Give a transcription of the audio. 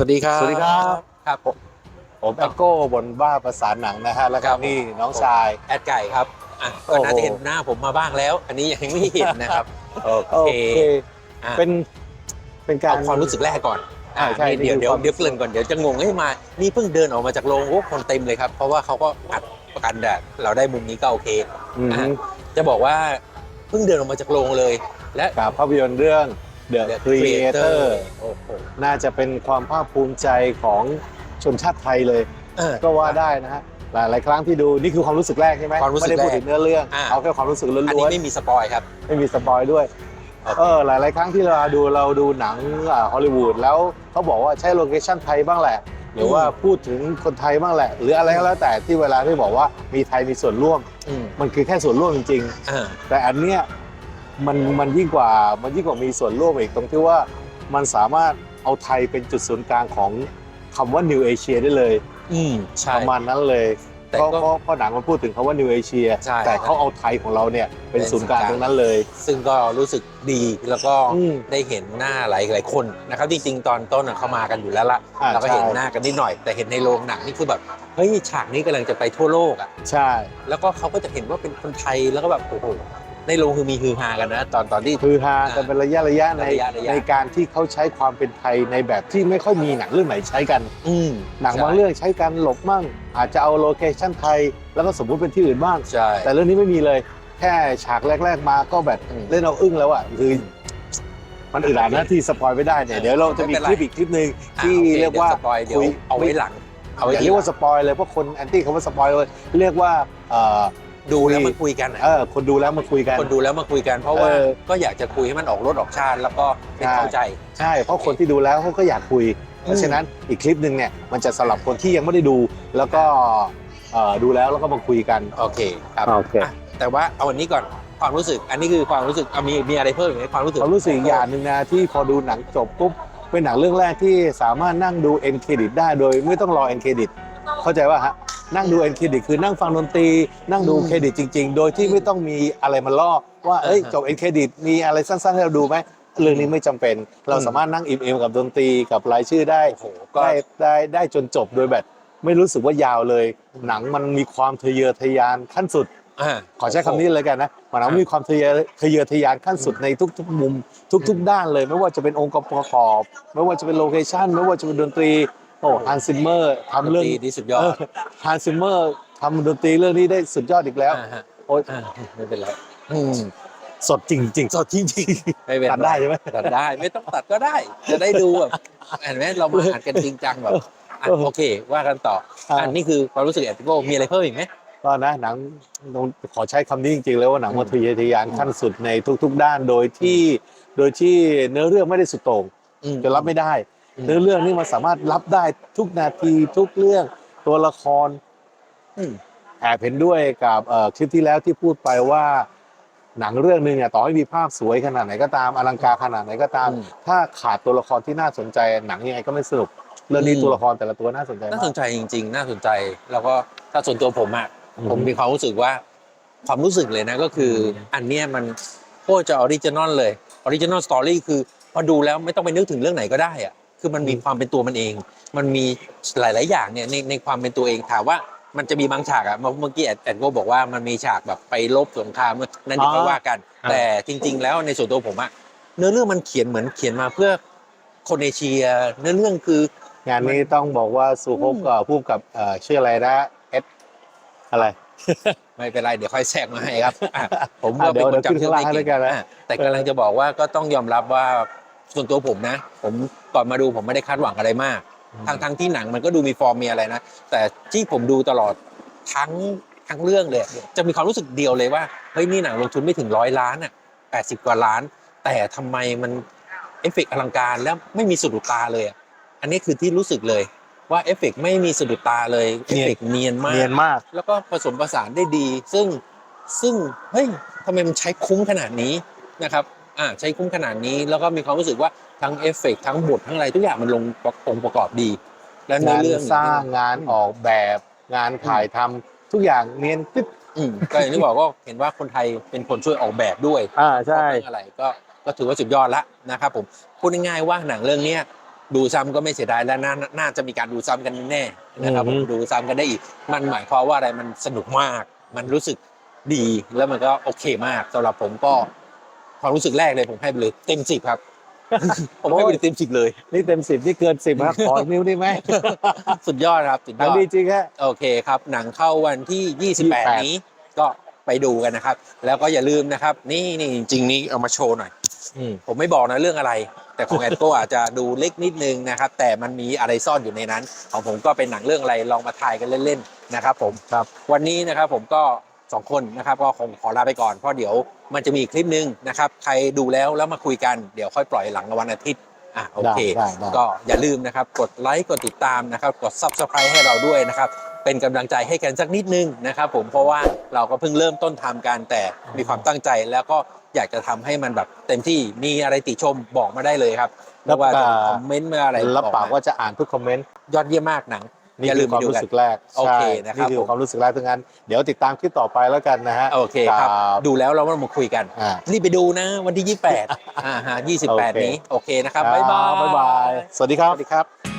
สวัสดีครับ สวัสดีครับ ครับผมผมแอโก้บนว่าภาษาหนังนะฮะแล้วครัก็บนี่น้องชาย แอดไก่ครับอะก็น่าจะเห็นหน้าผมมาบ้างแล้ว อันนี้ยังไม่เห็นนะครับ โอโอเคเคอะเป็นเป็นการเอาความรู้สึกแรกก่อนอะใช่ใช่นี่เดี๋ยวนี่คือเดี๋ยวความเดี๋ยวเกริ่นก่อนเดี๋ยวจะงงให้ยมา นี่เพิ่งเดินออกมาจากโรงโอ้คนเต็มเลยครับ เพราะว่าเขาก็อัดประกันแดดเราได้มุมนี้ก็โอเคอืมอะจะบอกว่าเพิ่งเดินออกมาจากโรงเลย และกับภาพยนตร์เรื่อง The The Creator โอ้โหน่าจะเป็นความภาคภูมิใจของชนชาติไทยเลยเออก็ว่าได้นะฮะหลายหลายครั้งที่ดูนี่คือความรู้สึกแรกใช่ไหมความรู้สึกไม่ได้พูดแรกถึงเนื้อเรื่องอ่าเอาแค่ความรู้สึกล้อันวนี้นไม่มีสปอยครับๆไม่มีสปอยด้วยโอเคเออหลายหลายครั้งที่เราดูเราดูหนังฮอลลีวูดแล้วเขาบอกว่าใช้โลเคชั่นไทยบ้างแหละ หรือว่าพูดถึงคนไทยบ้างแหละ หรืออะไรก็แล้วแต่ที่เวลาที่บอกว่ามีไทยมีส่วนร่วมอืมมันคือแค่ส่วนร่วมจริงอ่าๆแต่อันเนี้ย มันมันยิ่งกว่ามันยิ่งกว่ามีส่วนร่วมอีกตรงที่ว่ามันสามารถเอาไทยเป็นจุดศูนย์กลางของคำว่า New Asia ได้เลย อืมใช่ ประมาณนั้นเลยแต่เพราะก็เพราะเพราะหนังมันพูดถึงคำว่า New Asia ใช่แต่เขาเอาไทยของเราเนี่ยเป็นศูนย์กลางตรงนั้นเลยซึ่งก็รู้สึกดีแล้วก็อืม ได้เห็นหน้าหลายหลายคนนะครับจริงๆตอนต้นน่ะเขามากันอยู่แล้วล่ะอ่าเราก็เห็นใช่ หน้ากันนิดหน่อย แต่เห็นในโรงหนังนี่คือแบบเฮ้ยฉากนี้กำลังจะไปทั่วโลกอะใช่ แล้วก็เขาก็จะเห็นว่าเป็นคนไทยแล้วก็แบบโอ้โห ในโรงคือมีฮือฮากันนะ ตอนตอนที่ คือฮากันเป็นระยะระยะในระยะระยะ ในการที่เขาใช้ความเป็นไทยในแบบที่ไม่ค่อยมีหนังเรื่องไหนใช้กัน อืมหนังบางเรื่องใช้กันหลบมั่ง อาจจะเอาโลเคชั่นไทย แล้วก็สมมุติเป็นที่อื่นบ้าง ใช่ แต่เรื่องนี้ไม่มีเลย แค่ฉากแรก ๆ มาก็แบบอืมเล่นเอาอึ้งแล้วอะคือมันอึดอัดนะที่สปอยไม่ได้เนี่ยเดี๋ยวเราจะมีไม่เป็นคไร ลิปอีกคลิปหนึ่งอะที่โอคเรียกว่า ดี๋สปอยเดี๋ยวคุย เอาไว้หลัง เอาไว้อย่าทีเรียกหลัว่างสปอยเลยเพราะคนแอนตี้คำว่าสปอยเลยเรียกว่าเอ่อ ดูแล้วมาคุยกันอะเออคนดูแล้วมาคุยกัน คนดูแล้วมาคุยกัน เพราะว่าเออก็อยากจะคุยให้มันออกรถออกชาติ แล้วก็ให้เข้าใจ ใช่เพราะคนที่ดูแล้วเขาก็อยากคุย เพราะฉะนั้นอีกคลิปหนึ่งเนี่ยมันจะสำหรับคนที่ยังไม่ได้ดู แล้วก็เอ่อดูแล้วแล้วก็มาคุยกันโอเคครับโอเค อะแต่ว่าเอาวันนี้ก่อนความรู้สึก อันนี้คือความรู้สึกเอามีมีอะไรเพิ่มอีกไหมความรู้สึกความรู้สึกอีกอย่างหนึ่งนะที่พอดูหนังจบปุ๊บเป็นหนังเรื่องแรกที่สามารถนั่งดูเอ็นเครดิตได้โดยไม่ต้องรอเอ็นเครดิตเข้าใจว่าฮะ นั่งดูเอ็นเครดิตคือนั่งฟังดนตรี นั่งดูเครดิตจริง ๆ โดยที่ไม่ต้องมีอะไรมาล่อว่าเอ้ยจบเอ็นเครดิตมีอะไรสั้นๆให้เราดูไหมเรื่องนี้ไม่จำเป็น เราสามารถนั่งอิ่มๆกับดนตรีกับรายชื่อได้โอ้โหก็ได้ได้ได้จนจบโดยแบบ ไม่รู้สึกว่ายาวเลย หนังมันมีความทะเยอทะยานขั้นสุดอ่าขอใช้คำนี้เลยกันนะหนังมีความทะเยอทะเยอทะยานขั้นสุดในทุก ๆ มุม ทุก ๆ ด้านเลย ไม่ว่าจะเป็นองค์ประกอบ ไม่ว่าจะเป็นโลเคชั่นไม่ว่าจะเป็นดนตรี โอ้ฮันซิมเมอร์ทำเรื่องดนตรีที่สุดยอดฮันซิมเมอร์ทำดนตรีเรื่องนี้ได้สุดยอดอีกแล้วอ่าฮะโอ้ยอ่าไม่เป็นไรอืมสดจริง ๆ สดจริงๆไม่เป็นตัดได้ใช่ไหมตัดได้ไม่ต้องตัดก็ได้ จะได้ดูแบบเห็นไหมเรามาอ่านกันจริงจังแบบอะเออโอเค ว่ากันต่ออ่าอันนี้คือความรู้สึกแอนติโกมีอะไรเพิ่มอีกไหมก็นะหนังขอใช้คำนี้จริงๆเลยว่าหนังมันทะเยอทะยานขั้นสุดในทุก ๆ ด้านโดยที่ โดยที่เนื้อเรื่องไม่ได้สุดโต่งอืมจะรับไม่ได้อืม เนื้อเรื่องนี่มันสามารถรับได้ทุกนาทีทุกเรื่องตัวละครอืมแอบเห็นด้วยกับเอ่อคลิปที่แล้วที่พูดไปว่า หนังเรื่องหนึ่งเนี่ยต่อให้มีภาพสวยขนาดไหนก็ตามอลังการขนาดไหนก็ตามอืมถ้าขาดตัวละครที่น่าสนใจหนังยังไงก็ไม่สนุกเรื่องนี้อืมตัวละครแต่ละตัวน่าสนใจน่าสมากนใจจริง ๆ น่าสนใจ แล้วก็ถ้าส่วนตัวผมอะอืมผมมีความรู้สึกว่า ความรู้สึกเลยนะก็คืออมอันเนี้ยมันโคตรจะออริจินอลเลยออริจินอลสตอรี่คือพอดูแล้วไม่ต้องไปนึกถึงเรื่องไหนก็ได้อะ คือมันมีความเป็นตัวมันเอง มันมีหลาย ๆ อย่างเนี่ยในในความเป็นตัวเองถามว่ามันจะมีบางฉากอะเมื่อเมื่อกี้แอดแอดโกบอกว่ามันมีฉากแบบไปลบสงครามนั่นเดี๋ยวค่อยว่ากันอ่าแต่จริง ๆ แล้วในส่วนตัวผมอะเนื้อเรื่องมันเขียนเหมือนเขียนมาเพื่อคนเอเชีย เนื้อเรื่องคืองานนี้ต้องบอกว่าสุภพกับผู้กำกับเอ่อชื่ออะไรนะเอสอะไร ไม่เป็นไรเดี๋ยวค่อยแทรกมาให้ครับอะผมก็อะเป็นคนเดี๋ยวจำชื่อไม่เดี๋ยวขึ้นข้างล่างให้ด้วยกัเก่นงนะอะแต่กำลังจะบอกว่าก็ต้องยอมรับว่า ส่วนตัวผมนะ ผมก่อนมาดูผมไม่ได้คาดหวังอะไรมากทั้งทั้งที่หนังมันก็ดูมีฟอร์มมีอะไรนะ แต่ที่ผมดูตลอดทั้งทั้งเรื่องเลย จะมีความรู้สึกเดียวเลยว่าเฮ้ยนี่หนังลงทุนไม่ถึงร้อยล้านอะแปดสิบกว่าล้าน แต่ทำไมมันเอฟเฟกต์อลังการแล้วไม่มีสะดุดตาเลยอะอันนี้คือที่รู้สึกเลยว่าเอฟเฟกต์ไม่มีสะดุดตาเลยเอฟเฟกต์เนียนมากเนียนมาก แล้วก็ผสมผสานได้ดี ซึ่งซึ่งเฮ้ยทำไมมันใช้คุ้มขนาดนี้นะครับ อ่าใช้คุ้มขนาดนี้ แล้วก็มีความรู้สึกว่าทั้งเอฟเฟกต์ทั้งบททั้งอะไรทุกอย่างมันลงองค์ประกอบดี และเนื้งาอนเรื่องสร้างงานออกแบบงานถ่ายทำทุกอย่างเนียนกิ๊บอืมก็อย่างที่บอกก็เห็นว่าคนไทยเป็นคนช่วยออกแบบด้วยอ่าใช่เรื่องอะไรก็ก็ถือว่าสุดยอดละนะครับผมพูดง่ายๆว่าหนังเรื่องเนี้ยดูซ้ำก็ไม่เสียดายและน่าน่าจะมีการดูซ้ำกันแน่ๆนะครับผมอือฮึดูซ้ำกันได้อีก มันหมายความว่าอะไรมันสนุกมาก มันรู้สึกดีแล้วมันก็โอเคมากสำหรับผมก็ ความรู้สึกแรกเลยผมให้ไปเลยเต็มสิบครับ ผมให้ไปเลยเต็มสิบเลย นี่เต็มสิบนี่เกินสิบครับขอนิ้วได้ไหมสุดยอดครับสุดหยนังอดดีจริงฮะ โอเคครับ หนังเข้าวันที่ 28 28 นี้ก็ไปดูกันนะครับ แล้วก็อย่าลืมนะครับ นี่นี่จริงๆนี่เอามาโชว์หน่อย อืม ผมไม่บอกนะเรื่องอะไร แต่ของแอดโก้อาจจะดูเล็กนิดนึงนะครับ แต่มันมีอะไรซ่อนอยู่ในนั้น ของผมก็เป็นหนังเรื่องอะไรลองมาทายกันเล่นๆนะครับผมครับ วันนี้นะครับผมก็ สองคนนะครับก็คงขอลาไปก่อนเพราะเดี๋ยวมันจะมีคลิปหนึงนะครับใครดูแล้วแล้วมาคุยกันเดี๋ยวค่อยปล่อยหลังวันอาทิตย์อะโอเค ได้ได้ได้ ก็อย่าลืมนะครับกดไลค์กดติดตามนะครับกด Subscribe ให้เราด้วยนะครับเป็นกำลังใจให้กันสักนิดนึงนะครับผมเพราะว่าเราก็เพิ่งเริ่มต้นทำกันแต่มีความตั้งใจแล้วก็อยากจะทำให้มันแบบเต็มที่มีอะไรติชมบอกมาได้เลยครับไม่ว่าจะคอมเมนต์มาอะไรรับปากบอกมว่าจะอ่านทุกคอมเมนต์ ยอดเยี่ยมมากหนัง นี่อย่าลืคืมอความไปดูรู้กันสึกแรกโอเคใช่นะครับนี่คือผมความรู้สึกแรกทั้งนั้นเดี๋ยวติดตามคลิปต่อไปแล้วกันนะฮะโอเคครับดูแล้วเรามาคุยกันอ่ารีบไปดูนะวันที่ 28อ่าฮะโอเค28 นี้โอเคนะครับบ๊ายบายบ๊ายบายสวัสดีคสรับวัสดีครับ